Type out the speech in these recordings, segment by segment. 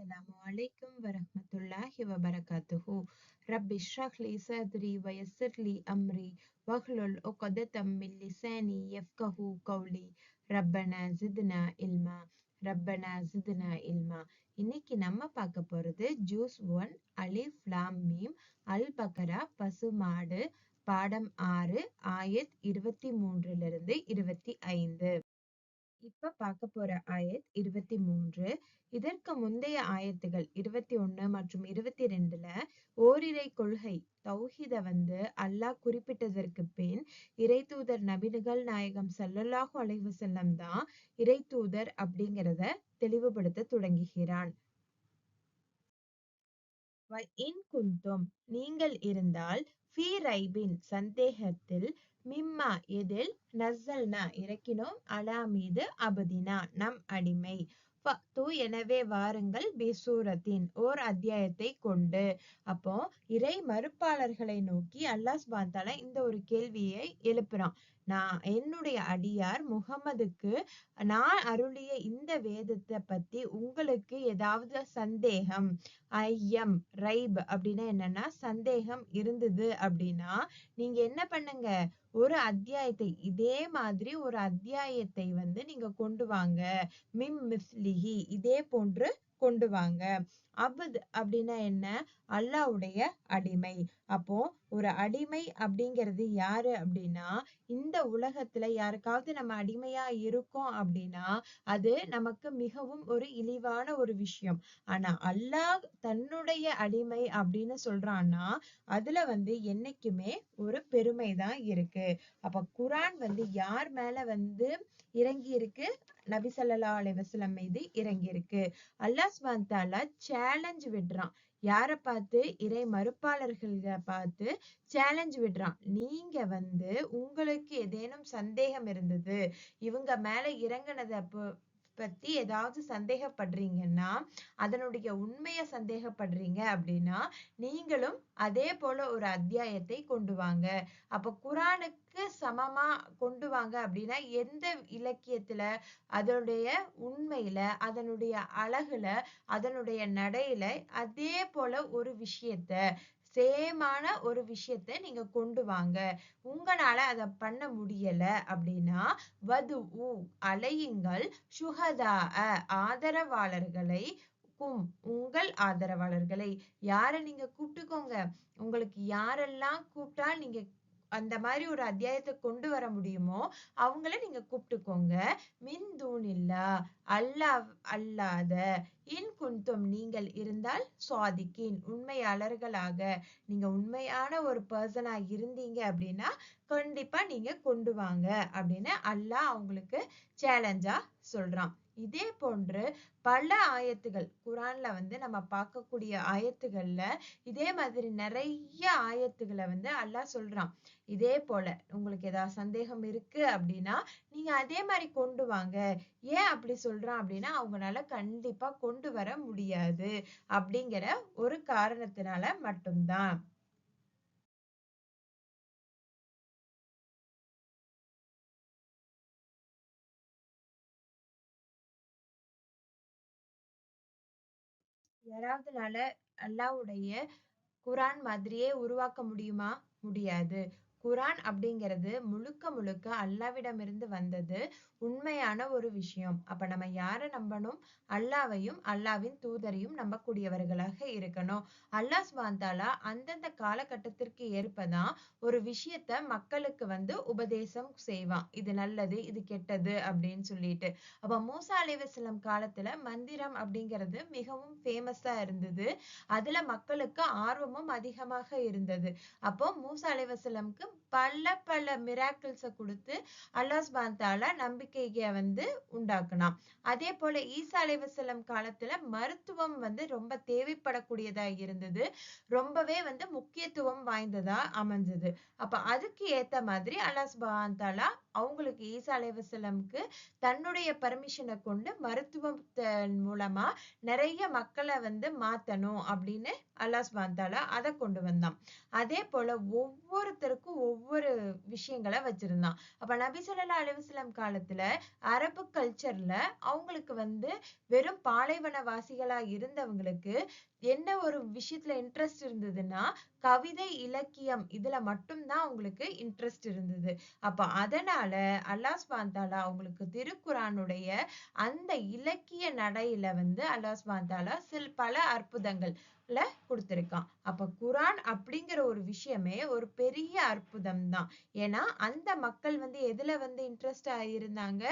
السلام عليكم ورحمة الله وبركاته رب اشرح لي صدري ويسر لي أمري واحلل عقدة من لساني يفقه قولي ربنا زدنا علما ரப்பனா ஜிதுனா இல்மா இன்னைக்கு நம்ம பார்க்க போறது ஜூஸ் ஒன் அலிஃப் லாம் மீம் அல் பக்கரா பசுமாடு பாடம் ஆறு ஆயத் இருபத்தி மூன்றுல இருந்து இருபத்தி ஐந்து இப்ப பார்க்க போற ஆயத் இருபத்தி மூன்று இதற்கு முந்தைய ஆயத்துகள் இருபத்தி ஒண்ணு மற்றும் இருபத்தி ரெண்டுல ஓரிரை கொள்கை தௌஹித வந்து அல்லாஹ் குறிப்பிட்டதற்கு பின் இறை தூதர் நபிகள் நாயகம் சல்லல்லாஹு அலைஹி செல்லம் தான் இறை தூதர் அப்படிங்கிறத தெளிவுபடுத்த தொடங்குகிறான். இன் குந்தும் நீங்கள் இருந்தால் ஃபீ ரைபின் சந்தேகத்தில் மிம்மா எதில் நஸ்ஸல்னா இறக்கினோம் அலா மீது அபதினா நம் அடிமை. ஃபத்து எனவே வாருங்கள் பிசூரத்தின் ஓர் அத்தியாயத்தை கொண்டு. அப்போ இறை மறுப்பாளர்களை நோக்கி அல்லாஹ் சுபாந்தால இந்த ஒரு கேள்வியை எழுப்புறான். நான் என்னுடைய அடியார் முகமதுக்கு நான் அருளிய இந்த வேதத்தை பத்தி உங்களுக்கு ஏதாவது சந்தேகம்? ஐயம் ரைப் அப்படின்னா என்னன்னா சந்தேகம் இருந்தது அப்படின்னா நீங்க என்ன பண்ணுங்க? ஒரு அத்தியாயத்தை இதே மாதிரி ஒரு அத்தியாயத்தை வந்து நீங்க கொண்டு வாங்க. மிம் மிஸ்லிஹி இதே போன்று கொண்டு வாங்க. அவது அப்படின்னா என்ன? அல்லாவுடைய அடிமை. அப்போ ஒரு அடிமை அப்படிங்கிறது யாரு அப்படின்னா இந்த உலகத்துல யாருக்காவது நம்ம அடிமையா இருக்கோம் அப்படின்னா அது நமக்கு மிகவும் ஒரு இழிவான ஒரு விஷயம். ஆனா அல்லாஹ் தன்னுடைய அடிமை அப்படின்னு சொல்றான்னா அதுல வந்து என்னைக்குமே ஒரு பெருமை தான் இருக்கு. அப்ப குரான் வந்து யார் மேல வந்து இறங்கி இருக்கு நபி சல்லா அலைவசலம் மீது இறங்கி இருக்கு அல்லாஹ் ஸ்வாந்தாலா சேலஞ்ச் விடுறான். யார பார்த்து? இறை மறுப்பாளர்களை பார்த்து சேலஞ்ச் விடுறான். நீங்க வந்து உங்களுக்கு ஏதேனும் சந்தேகம் இருந்தது இவங்க மேல இறங்கினதை பத்தி ஏதாவது சந்தேகப்படுறீங்கன்னா அதனுடைய உண்மையை சந்தேகப்படுறீங்க அப்படின்னா நீங்களும் அதே போல ஒரு அத்தியாயத்தை கொண்டு வாங்க. அப்ப குரானுக்கு சமமா கொண்டு வாங்க அப்படின்னா எந்த இலக்கியத்துல அதனுடைய உண்மையில அதனுடைய அழகுல அதனுடைய நடையில அதே போல ஒரு விஷயத்த சேமான ஒரு விஷயத்த நீங்க கொண்டு வாங்க. உங்களால அத பண்ண முடியல அப்படின்னா வது ஊ அலையுங்கள் சுகதா ஆதரவாளர்களை கும் உங்கள் ஆதரவாளர்களை. யார நீங்க கூப்பிட்டுக்கோங்க? உங்களுக்கு யாரெல்லாம் கூப்பிட்டா நீங்க அந்த மாதிரி ஒரு அத்தியாயத்தை கொண்டு வர முடியுமோ அவங்கள நீங்க கூப்பிட்டுக்கோங்க. மின் தூணில்லா அல்லா அல்லாத இன் குந்தும் நீங்கள் இருந்தால் சுவாதிக்கின். உண்மையாளர்களாக நீங்க உண்மையான ஒரு பர்சனா இருந்தீங்க அப்படின்னா கண்டிப்பா நீங்க கொண்டு வாங்க அப்படின்னு அல்லாஹ் அவங்களுக்கு சேலஞ்சா சொல்றான். இதே போன்று பல ஆயத்துகள் குரான்ல வந்து நம்ம பார்க்கக்கூடிய ஆயத்துகள்ல இதே மாதிரி நிறைய ஆயத்துகளை வந்து அல்லாஹ் சொல்றான். இதே போல உங்களுக்கு ஏதாவது சந்தேகம் இருக்கு அப்படின்னா நீங்க அதே மாதிரி கொண்டு வாங்க. ஏன் அப்படி சொல்றான் அப்படின்னா அவங்களால கண்டிப்பா கொண்டு வர முடியாது அப்படிங்கிற ஒரு காரணத்தினால மட்டும்தான். யாராவதுனால அல்லாவுடைய குரான் மாதிரியே உருவாக்க முடியுமா? முடியாது. குரான் அப்படிங்கிறது முழுக்க முழுக்க அல்லாவிடமிருந்து வந்தது உண்மையான ஒரு விஷயம். அப்ப நம்ம யார நம்பணும்? அல்லாவையும் அல்லாவின் தூதரையும் நம்பக்கூடியவர்களாக இருக்கணும். அல்லாஹ் சுபாந்தாலா அந்தந்த காலகட்டத்திற்கு ஏற்பதான் ஒரு விஷயத்த மக்களுக்கு வந்து உபதேசம் செய்வான். இது நல்லது இது கெட்டது அப்படின்னு சொல்லிட்டு. அப்ப மூசா அலைவசலம் காலத்துல மந்திரம் அப்படிங்கிறது மிகவும் ஃபேமஸா இருந்தது. அதுல மக்களுக்கு ஆர்வமும் அதிகமாக இருந்தது. அப்போ மூசா அலைவசலம்க்கு பல பல மிராக்கிள்ஸ கொடுத்து அல்லாஹ் ஸ்பாந்தால நம்பிக்கைய வந்து உண்டாக்குனான். அதே போல ஈசா அலைவசலம் காலத்துல மருத்துவம் வந்து ரொம்ப தேவைப்படக்கூடியதா இருந்தது. ரொம்பவே வந்து முக்கியத்துவம் வாய்ந்ததா அமைஞ்சது. அப்ப அதுக்கு ஏத்த மாதிரி அல்லாஹ் பாந்தாலா அவங்களுக்கு ஈசா அலைவசலம்க்கு தன்னுடைய பர்மிஷனை கொண்டு மருத்துவத்தின் மூலமா நிறைய மக்களை வந்து மாத்தணும் அப்படின்னு அல்லாஹ் சுபாந்தாலா அதை கொண்டு வந்தான். அதே போல ஒவ்வொருத்தருக்கும் ஒவ்வொரு விஷயங்களை வச்சிருந்தான். அப்ப நபி ஸல்லல்லாஹு காலத்துல அரபு கல்ச்சர்ல அவங்களுக்கு வந்து வெறும் பாலைவனவாசிகளா இருந்தவங்களுக்கு என்ன ஒரு விஷயத்துல இன்ட்ரெஸ்ட் இருந்ததுன்னா கவிதை இலக்கியம் இதுல மட்டும்தான் அவங்களுக்கு இன்ட்ரெஸ்ட் இருந்தது. அப்ப அதனால அதனால அல்லாஸ் பாந்தாலா அவங்களுக்கு திருக்குறானுடைய அந்த இலக்கிய நடையில வந்து அல்லாஹ் பாந்தாலா சில் சில பல அற்புதங்கள் கொடுத்திருக்கான். அப்ப குரான் அப்படிங்கிற ஒரு விஷயமே ஒரு பெரிய அற்புதம் தான் ஏன்னா அந்த மக்கள் வந்து எதுல வந்து இன்ட்ரெஸ்ட் ஆயிருந்தாங்க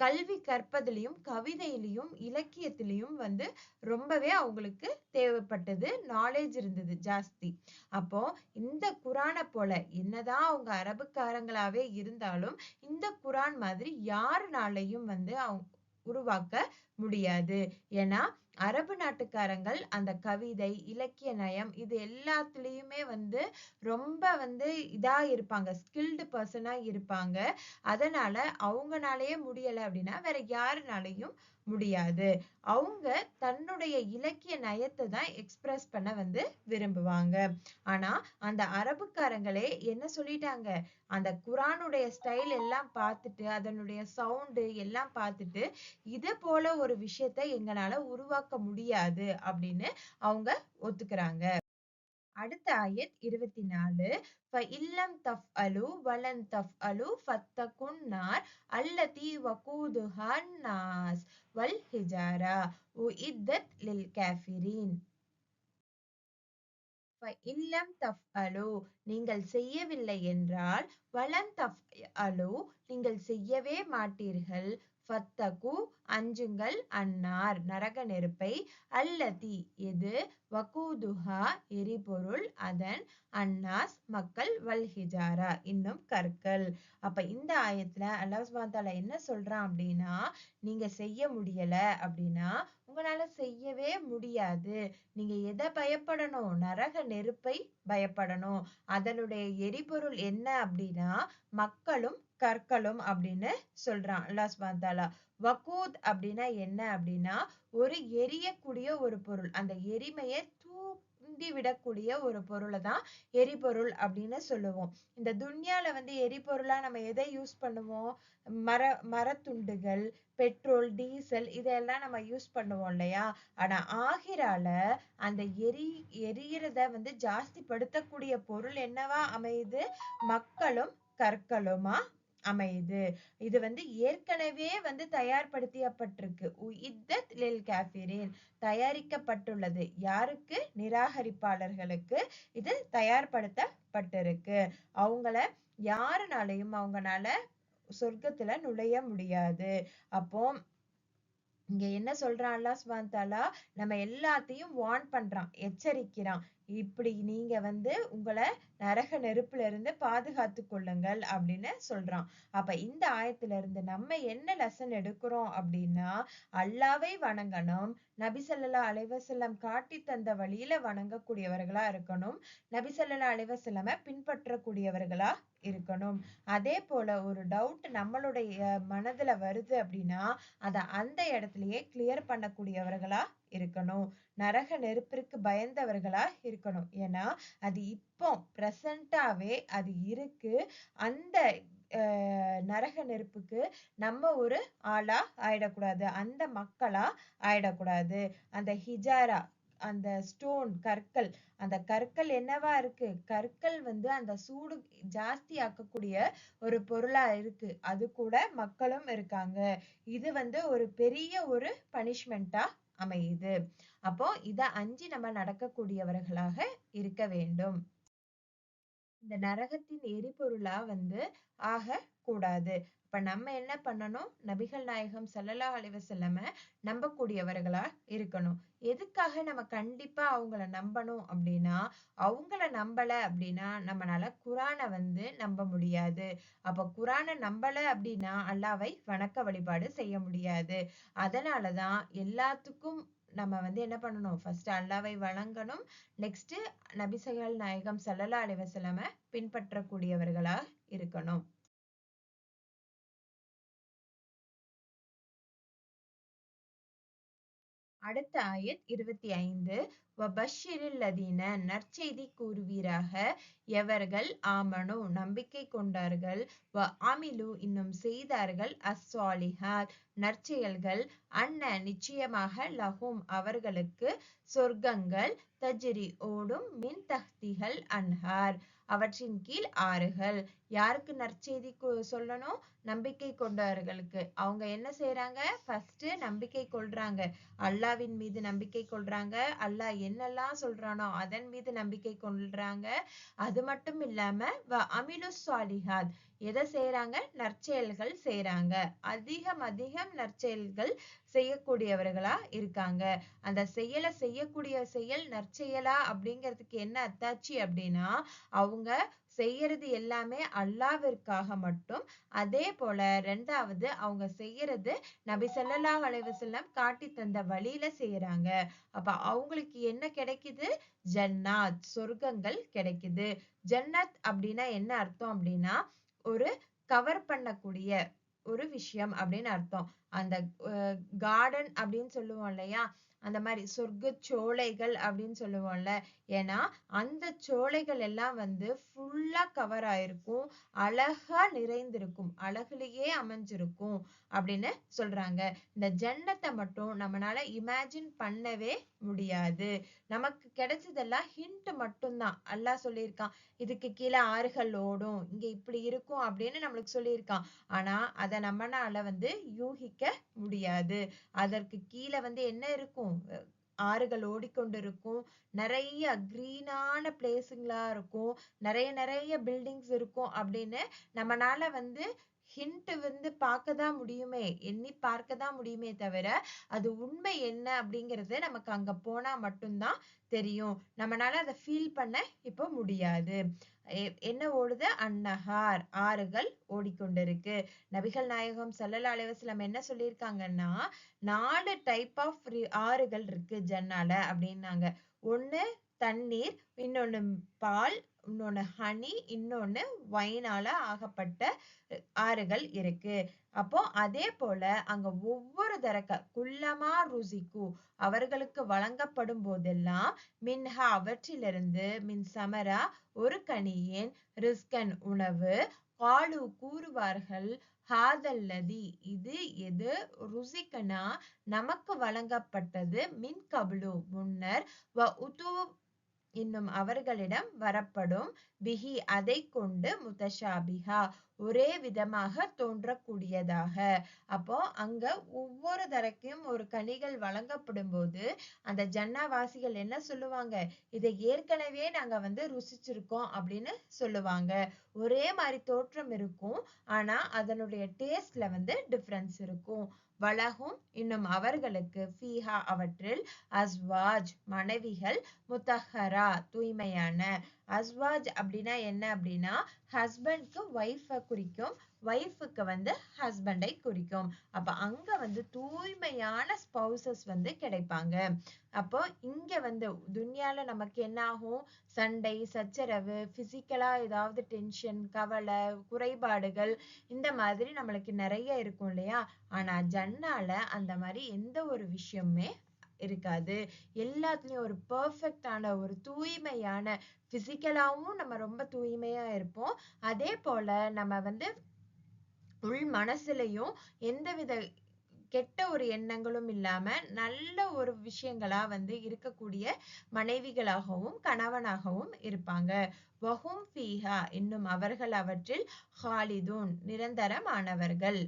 கல்வி கற்பதிலையும் கவிதையிலையும் இலக்கியத்திலையும் வந்து ரொம்பவே அவங்களுக்கு தேவைப்பட்டது நாலேஜ் இருந்தது ஜாஸ்தி. அப்போ இந்த குரானை போல என்னதான் அவங்க அரபுக்காரங்களாவே இருந்தாலும் இந்த குரான் மாதிரி யாருனாலையும் வந்து அவங்க உருவாக்க முடியாது. ஏன்னா அரபு நாட்டுக்காரங்கள் அந்த கவிதை இலக்கிய நயம் இது எல்லாத்துலயுமே வந்து ரொம்ப வந்து இதா இருப்பாங்க. ஸ்கில்டு பர்சனா இருப்பாங்க. அதனால அவங்கனாலயே முடியல அப்படின்னா வேற யாருனாலையும் முடியாது. அவங்க தன்னுடைய இலக்கிய நயத்தை தான் எக்ஸ்பிரஸ் பண்ண வந்து விரும்புவாங்க. ஆனா அந்த அரபுக்காரங்களே என்ன சொல்லிட்டாங்க? அந்த குரானுடைய ஸ்டைல் எல்லாம் பார்த்துட்டு அதனுடைய சவுண்டு எல்லாம் பார்த்துட்டு இது போல ஒரு விஷயத்த எங்களால உருவாக்க முடியாது அப்படின்னு அவங்க ஒத்துக்கிறாங்க. அடுத்த ஆயத் இருபத்தி நாலு இல்லம் தஃப் அலு வலன் தஃப் அலு ஃபத்தகுன் நார் அல்லதி வகூது நாஸ். வல் ஹிஜாரா உஇத்தத் லில் காஃபிரீன். இல்லம் தஃப் அலோ நீங்கள் செய்யவில்லை என்றால் வலம் தஃப் அலோ நீங்கள் செய்யவே மாட்டீர்கள். ஃபத்தகு அஞ்சுங்கள் அன்னார். நரக நெருப்பை அல்லதி. எது வகூதுஹா எரிபொருள். அதன் அன்னாஸ் மக்கள் வல்ஹிஜாரா இன்னும் கற்கள். அப்ப இந்த ஆயத்துல அல்லாஹ் சுபாத்தால என்ன சொல்றான் அப்படின்னா நீங்க செய்ய முடியல அப்படின்னா உங்களால செய்யவே முடியாது. நீங்க எதை பயப்படணும்? நரக நெருப்பை பயப்படணும். அதனுடைய எரிபொருள் என்ன அப்படின்னா மக்களும் கற்களும் அப்படின்னு சொல்றான். அல்லாஹ் சுபாத்தாலா வகூத் அப்படின்னா என்ன அப்படின்னா ஒரு எரியக்கூடிய ஒரு பொருள். அந்த எரிமையை விடக்கூடிய ஒரு பொருளை தான் எரிபொருள் அப்படின்னு சொல்லுவோம். இந்த துன்யால வந்து எரிபொருளா நம்ம எதை யூஸ் பண்ணுவோம்? மர மரத்துண்டுகள் பெட்ரோல் டீசல் இதெல்லாம் நம்ம யூஸ் பண்ணுவோம் இல்லையா? ஆனா ஆகிரால அந்த எரி எரியறத வந்து ஜாஸ்தி படுத்தக்கூடிய பொருள் என்னவா அமையுது? மக்களும் கற்களுமா அமையுது. இது வந்து ஏற்கனவே வந்து தயார்படுத்தப்பட்டிருக்கு உயித்தத் லில் கேஃபிரின் தயாரிக்கப்பட்டுள்ளது. யாருக்கு? நிராகரிப்பாளர்களுக்கு இது தயார்படுத்தப்பட்டிருக்கு. அவங்கள யாருனாலையும் அவங்கனால சொர்க்கத்துல நுழைய முடியாது. அப்போ இங்க என்ன சொல்றான் அல்லா சுப்ஹானஹு நம்ம எல்லாத்தையும் வார்ன் பண்றான் எச்சரிக்கிறான். இப்படி நீங்க வந்து உங்களை நரக நெருப்புல இருந்து பாதுகாத்து கொள்ளுங்கள் அப்படின்னு சொல்றான். அப்ப இந்த ஆயத்துல இருந்து நம்ம என்ன லெசன் எடுக்கிறோம் அப்படின்னா அல்லாவை வணங்கணும் நபிசல்லா அலைவசல்லம் காட்டி தந்த வழியில வணங்கக்கூடியவர்களா இருக்கணும் நபிசல்லா ஸல்லல்லாஹு பின்பற்றக்கூடியவர்களா இருக்கணும். அதே போல ஒரு டவுட் நம்மளுடைய மனதுல வருது அப்படின்னா அத அந்த இடத்துலயே கிளியர் பண்ணக்கூடியவர்களா இருக்கணும். நரக நெருப்பிற்கு பயந்தவர்களா இருக்கணும். ஏன்னா அது இப்போ பிரசண்டாவே அது இருக்கு. அந்த நரக நெருப்புக்கு நம்ம ஒரு ஆளா ஆயிடக்கூடாது. அந்த மக்களா ஆயிடக்கூடாது. அந்த ஹிஜாரா அந்த ஸ்டோன் கற்கள். அந்த கற்கள் என்னவா இருக்கு? கற்கள் வந்து அந்த சூடு ஜாஸ்தி ஆக்கக்கூடிய ஒரு பொருளா இருக்கு. அது கூட மக்களும் இருக்காங்க. இது வந்து ஒரு பெரிய ஒரு பனிஷ்மெண்டா அமையுது. அப்போ இத அஞ்சு நம்ம நடக்கக்கூடியவர்களாக இருக்க வேண்டும். இந்த நரகத்தின் எரிபொருளா வந்து ஆக கூடாது இப்ப நம்ம என்ன பண்ணணும்? நபிகள் நாயகம் செல்லலா அலைஹி வஸல்லம நம்பக்கூடியவர்களா இருக்கணும். எதுக்காக நம்ம கண்டிப்பா அவங்கள நம்பணும் அப்படின்னா அவங்கள நம்பல அப்படின்னா நம்மளால குரானை வந்து நம்ப முடியாது. அப்ப குரானை நம்பல அப்படின்னா அல்லாவை வணக்க வழிபாடு செய்ய முடியாது. அதனாலதான் எல்லாத்துக்கும் நம்ம வந்து என்ன பண்ணணும்? ஃபர்ஸ்ட் அல்லாவை வழங்கணும் நெக்ஸ்ட் நபிசகல் நாயகம் சல்லல்லா அலைஹி பின்பற்றக்கூடியவர்களா இருக்கணும். அடுத்த ஆயத் இருபத்தி ஐந்து. வபஷிரில்லதீன நற்செய்தி கூறுவீராக எவர்கள் ஆமனோ நம்பிக்கை கொண்டார்கள். வ அமிலு இன்னும் செய்தார்கள் அஸ்வாலிஹாத் நற்செயல்கள் அன்ன நிச்சயமாக லஹும் அவர்களுக்கு சொர்க்கங்கள் தஜ்ரி ஓடும் மின் தஹ்திகள் அன்ஹார். அவற்றின் கீழ் ஆறுகள். யாருக்கு நற்செய்தி சொல்லணும்? நம்பிக்கை கொண்டவர்களுக்கு. அவங்க என்ன செய்யறாங்க ஃபர்ஸ்ட் நம்பிக்கை கொள்றாங்க. அல்லாவின் மீது நம்பிக்கை கொள்றாங்க. அல்லாஹ் என்னெல்லாம் சொல்றானோ அதன் மீது நம்பிக்கை கொள்றாங்க. அது மட்டும் இல்லாம வ அமிலு சாலிஹாத் எதை செய்யறாங்க நற்செயல்கள் செய்யறாங்க அதிகம் அதிகம் நற்செயல்கள் செய்யக்கூடியவர்களா இருக்காங்க. அந்த செயலை செய்யக்கூடிய செயல் நற்செயலா அப்படிங்கிறதுக்கு என்ன அத்தாச்சி அப்படின்னா அவங்க செய்யறது எல்லாமே அல்லாவிற்காக மட்டும். அதே போல ரெண்டாவது அவங்க செய்யறது நபி ஸல்லல்லாஹு அலைவசல்லம் காட்டி தந்த வழியில செய்யறாங்க அப்ப அவங்களுக்கு என்ன கிடைக்குது? ஜன்னாத் சொர்க்கங்கள் கிடைக்குது. ஜன்னத் அப்படின்னா என்ன அர்த்தம் அப்படின்னா ஒரு கவர் பண்ணக்கூடிய ஒரு விஷயம் அப்படின்னு அர்த்தம். அந்த கார்டன் அப்படின்னு சொல்லுவோம் இல்லையா? அந்த மாதிரி சொர்க்க சோலைகள் அப்படின்னு சொல்லுவோம்ல. ஏன்னா அந்த சோலைகள் எல்லாம் வந்து ஃபுல்லா கவர் ஆயிருக்கும். அழகா நிறைந்திருக்கும். அழகுலயே அமைஞ்சிருக்கும் அப்படின்னு சொல்றாங்க. இந்த ஜன்னத்தை மட்டும் நம்மளால இமேஜின் பண்ணவே முடியாது. நமக்கு கிடைச்சதெல்லாம் ஹிண்ட் மட்டும்தான். அல்லாஹ் சொல்லியிருக்கான் இதுக்கு கீழே ஆறுகள் ஓடும். இங்க இப்படி இருக்கும் அப்படின்னு நம்மளுக்கு சொல்லியிருக்கான். ஆனா அதை நம்மனால வந்து யூகிக்க முடியாது. அதற்கு கீழே வந்து என்ன இருக்கும்? ஆறுகள் ஓடிக்கொண்டிருக்கும். நிறைய கிரீனான பிளேஸுங்களா இருக்கும். நிறைய நிறைய பில்டிங்ஸ் இருக்கும் அப்படின்னு நம்மனால வந்து ஹிண்ட் வந்து பார்க்க தான் முடியுமே எண்ணி பார்க்க தான் முடியுமே தவிர அது உண்மை என்ன அப்படிங்கிறது நமக்கு அங்க போனா மட்டும்தான் தெரியும். நம்மளால அதை ஃபீல் பண்ண இப்போ முடியாது. என்ன ஓடுது? அன்னஹார் ஆறுகள் ஓடிக்கொண்டிருக்கு. நபிகள் நாயகம் ஸல்லல்லாஹு அலைவாஸ்லம் என்ன சொல்லியிருக்காங்கன்னா நாலு டைப் ஆஃப் ஆறுகள் இருக்கு ஜன்னால அப்படின்னாங்க. ஒண்ணு தண்ணீர் இன்னொன்னு பால் இன்னொன்று ஹனி இன்னொன்று வைனால் ஆகப்பட்ட ஆறுகள் இருக்கு. அப்போ அதே போல அங்க ஒவ்வொரு தரக்க குள்ளமா ருசிக்கு அவர்களுக்கு வழங்கப்படும் போதெல்லாம் மின்ஹா அவற்றிலிருந்து மின் சமரா ஒரு கனியின் ரிஸ்கன் உணவு காலு கூறுவார்கள் ஹாதல்லதி இது எது? ருசிக்கனா? நமக்கு வழங்கப்பட்டது மின் கபுலு. முன்னர் வ உத்து இன்னும் அவர்களிடம் வரப்படும் பிஹி அதை கொண்டு முத்தஷாபிஹா ஒரே விதமாக தோன்றக்கூடியதாக. அப்போ அங்க ஒவ்வொரு தரக்கையும் ஒரு கனிகள் வழங்கப்படும் போது அந்த ஜன்னாவாசிகள் என்ன சொல்லுவாங்க? இதை ஏற்கனவே நாங்க வந்து ருசிச்சிருக்கோம் அப்படின்னு சொல்லுவாங்க. ஒரே மாதிரி தோற்றம் இருக்கும். ஆனா அதனுடைய டேஸ்ட்ல வந்து டிஃப்ரென்ஸ் இருக்கும். வலகும் இன்னும் அவர்களுக்கு ஃபீஹா அவற்றில் அஸ்வாஜ் மனைவிகள் முத்தஹரா தூய்மையான. அஸ்வாஜ் அப்படின்னா என்ன அப்படின்னா ஹஸ்பண்ட்க்கு ஒய்ஃபை குறிக்கும் ஒய்ஃபுக்கு வந்து ஹஸ்பண்டை குறிக்கும். அப்ப அங்க வந்து தூய்மையான ஸ்பௌசஸ் வந்து கிடைப்பாங்க. அப்போ இங்க வந்து துன்யால நமக்கு என்ன ஆகும் சண்டை சச்சரவு பிசிக்கலா ஏதாவது டென்ஷன் கவலை குறைபாடுகள் இந்த மாதிரி நம்மளுக்கு நிறைய இருக்கும் இல்லையா? ஆனா ஜன்னால அந்த மாதிரி எந்த ஒரு விஷயமுமே இருக்காது. எல்லாத்துலயும் ஒரு பர்ஃபெக்டான ஒரு தூய்மையான பிசிக்கலாவும் நம்ம ரொம்ப தூய்மையா இருப்போம். அதே போல நம்ம வந்து உள் மனசுலயும் எந்தவித கெட்ட ஒரு எண்ணங்களும் இல்லாம நல்ல ஒரு விஷயங்களா வந்து இருக்கக்கூடிய மனைவிகளாகவும் கணவனாகவும் இருப்பாங்க. வஹும் ஃபீஹா இன்னும் அவர்கள் அவற்றில் ஹாலிதூன் நிரந்தரமானவர்கள்.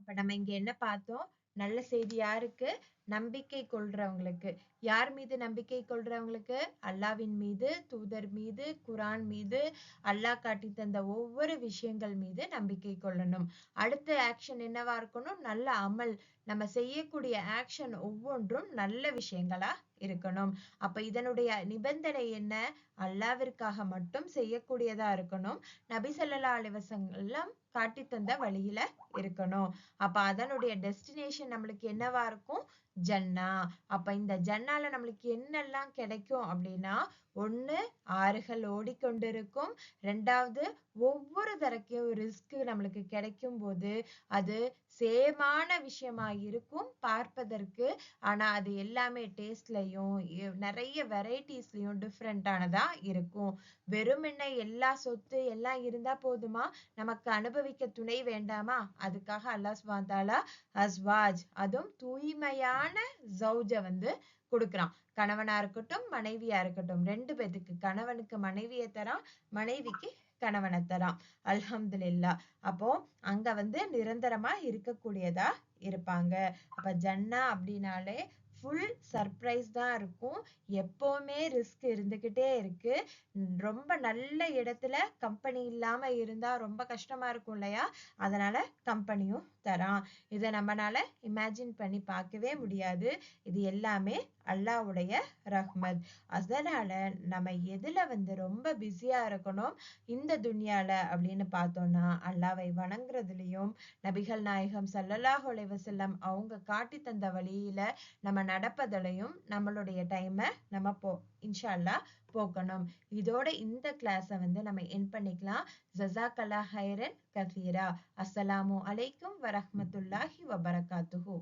அப்ப நம்ம இங்க என்ன பார்த்தோம்? நல்ல செய்தி யாருக்கு நம்பிக்கை கொள்றவங்களுக்கு. யார் மீது நம்பிக்கை கொள்றவங்களுக்கு? அல்லாவின் மீது தூதர் மீது குரான் மீது அல்லாஹ் காட்டி தந்த ஒவ்வொரு விஷயங்கள் மீது நம்பிக்கை கொள்ளணும். அடுத்த ஆக்ஷன் என்னவா இருக்கணும்? நல்ல அமல். நம்ம செய்யக்கூடிய ஆக்ஷன் ஒவ்வொன்றும் நல்ல விஷயங்களா இருக்கணும். அப்ப இதனுடைய நிபந்தனை என்ன? அல்லாவிற்காக மட்டும் செய்யக்கூடியதா இருக்கணும். நபிசல்லா ஸல்லல்லாஹு காட்டி தந்த வழியில இருக்கணும். அப்ப அதனுடைய டெஸ்டினேஷன் நம்மளுக்கு என்னவா இருக்கும்? ஜன்னா. அப்ப இந்த ஜன்னால நம்மளுக்கு என்னெல்லாம் கிடைக்கும் அப்படின்னா ஒண்ணு ஆறுகள் ஓடிக்கொண்டிருக்கும். ரெண்டாவது ஒவ்வொரு தரக்கும் ரிஸ்க் நம்மளுக்கு கிடைக்கும் போது அது சேமான விஷயமா இருக்கும் பார்ப்பதற்கு. ஆனா அது எல்லாமே டேஸ்ட்ல டேஸ்ட்லயும் நிறைய வெரைட்டிஸ்லையும் டிஃப்ரெண்டானதா இருக்கும். வெறுமென்ன எல்லா சொத்து எல்லாம் இருந்தா போதுமா? நமக்கு அனுபவிக்க துணை வேண்டாமா? அதுக்காக அல்லாஹ் சுப்ஹானஹு அஸ்வாஜ் அதுவும் தூய்மையான ஜௌஜ வந்து கொடுக்குறான். கணவனா இருக்கட்டும் மனைவியா இருக்கட்டும் ரெண்டு பேத்துக்கு கணவனுக்கு மனைவியை தரான் மனைவிக்கு கணவனை தரான். அல்ஹம்துலில்லா. அப்போ அங்க வந்து நிரந்தரமா இருக்கக்கூடியதா இருப்பாங்க. அப்ப ஜன்னா அப்படின்னாலே ஃபுல் சர்ப்ரைஸ் தான் இருக்கும். எப்பவுமே ரிஸ்க் இருந்துகிட்டே இருக்கு. ரொம்ப நல்ல இடத்துல கம்பெனி இல்லாம இருந்தா ரொம்ப கஷ்டமா இருக்கும் இல்லையா? அதனால கம்பெனியும் தரான். இதை நம்மளால இமேஜின் பண்ணி பார்க்கவே முடியாது. இது எல்லாமே அல்லாவுடைய ரஹ்மத். அதனால நம்ம எதுல வந்து ரொம்ப பிஸியா இருக்கணும்? இந்த துன்யால அப்படின்னு பார்த்தோம்னா அல்லாவை வணங்குறதுலயும் நபிகள் நாயகம் சல்லல்லாஹ் செல்லம் அவங்க காட்டி தந்த வழியில நம்ம நடப்பதிலையும் நம்மளுடைய டைமை நம்ம போ இன்ஷா அல்லாஹ் போகணும். இதோட இந்த கிளாஸை வந்து நம்ம என் பண்ணிக்கலாம். ஜஸாக்கல்லா ஹைரன் கசீரா அஸ்ஸலாமு அலைக்கும் வரஹமத்துல்லாஹி வபரகாத்துஹூ.